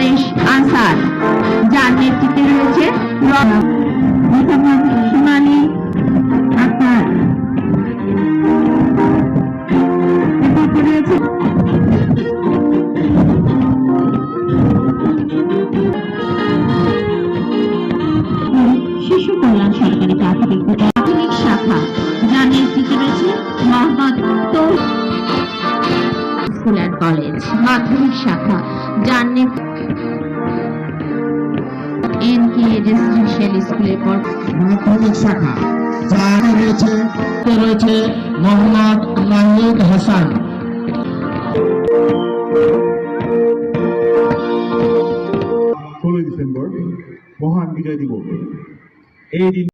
বাংলাদেশ আনসার, যার নেতৃত্বে রয়েছে শিশু কল্যাণ সরকারি প্রাথমিক প্রাথমিক শাখা, যার নেতৃত্বে রয়েছে মোহাম্মদ স্কুল অ্যান্ড কলেজ, মাধ্যমিক শাখা, যার রেসিডেন্সিয়াল স্কুলের পর মাধ্যমিক শাখা যার রয়েছে রয়েছে মোহাম্মদ মাহমুদ হাসান। ষোলোই ডিসেম্বর মহান বিজয় দিবস। এই দিন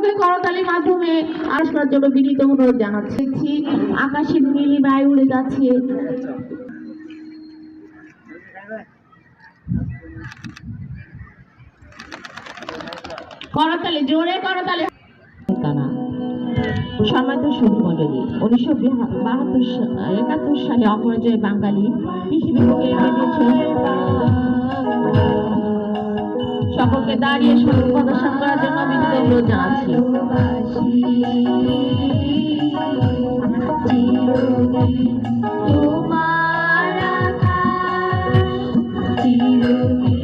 সকলকে করতালির মাধ্যমে আসবার জন্য বিনীত অনুরোধ জানাচ্ছি। আকাশে নীলি বায়ু উড়ে যাচ্ছে। উনিশশো বাহাত্তর একাত্তর সালে অপরাজয় বাঙালি সকলকে দাঁড়িয়ে সতর্ক প্রদর্শন করার তোমার চিরদিন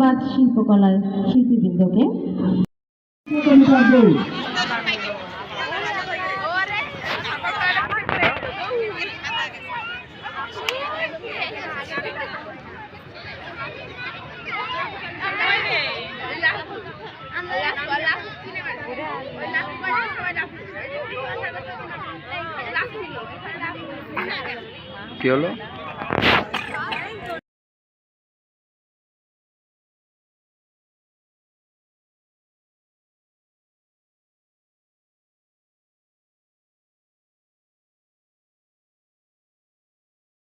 ধন্যবাদ শিল্পকলার শিল্পীবৃন্দকে। কি হলো?